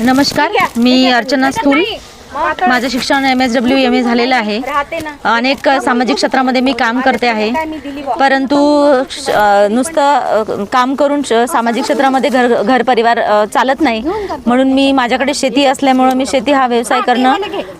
नमस्कार. मी अर्चना स्थूल. माझं शिक्षण M S W M A झालेलं आहे. अनेक सामाजिक क्षेत्रामध्ये मी काम करते आहे. परंतु नुसतं काम करून सामाजिक क्षेत्रामध्ये घर घर परिवार चालत नाही. म्हणून मी माझ्याकडे शेती असल्यामुळं मी शेती हा व्यवसाय करणं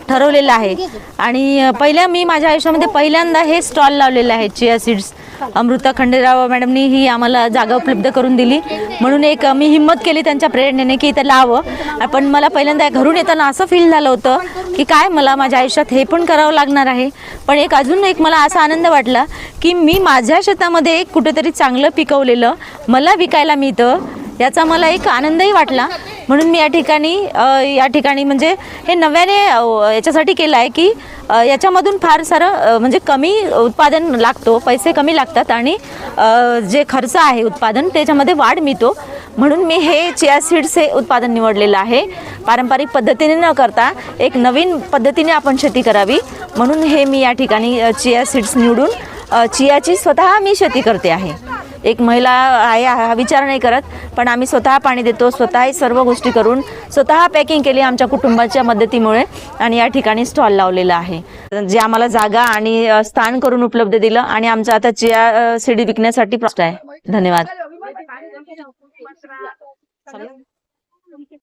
ठरवलेलं आहे. आणि पहिल्या मी माझ्या आयुष्यामध्ये पहिल्यांदा हे स्टॉल लावलेले आहेत चिया सीड्स. अमृता खंडेराव मॅडमनी ही आम्हाला जागा उपलब्ध करून दिली. म्हणून एक मी हिंमत केली त्यांच्या प्रेरणेने की इथं लावं. पण मला पहिल्यांदा घरून येताना असं फील झालं होतं की काय मला माझ्या आयुष्यात हे पण करावं लागणार आहे. पण एक अजून एक मला असा आनंद वाटला की मी माझ्या शेतामध्ये एक कुठेतरी चांगलं पिकवलेलं मला विकायला मिळतं. याचा मला एक आनंदही वाटला. म्हणून मी या ठिकाणी या ठिकाणी म्हणजे हे नव्याने याच्यासाठी केलं आहे की याच्यामधून फार सारं म्हणजे कमी उत्पादन लागतो पैसे कमी लागतात आणि जे खर्च आहे उत्पादन त्याच्यामध्ये वाढ मिळतो. म्हणून मी हे चिया सीड्स हे उत्पादन निवडलेलं आहे. पारंपरिक पद्धतीने न करता एक नवीन पद्धतीने आपण शेती करावी. म्हणून हे मी या ठिकाणी चिया सीड्स निवडून चियाची स्वतः मी शेती करते आहे. एक महिला आहे हा विचार नाही करत पण आम्ही स्वतः पाणी देतो स्वतः सर्व गोष्टी करून स्वतः पॅकिंग केली आमच्या कुटुंबाच्या मदतीमुळे आणि या ठिकाणी स्टॉल लावलेला आहे. जे आम्हाला जागा आणि स्थान करून उपलब्ध दिलं आणि आमचं आता चिया अ, सीडी विकण्यासाठी प्रश्न आहे. धन्यवाद.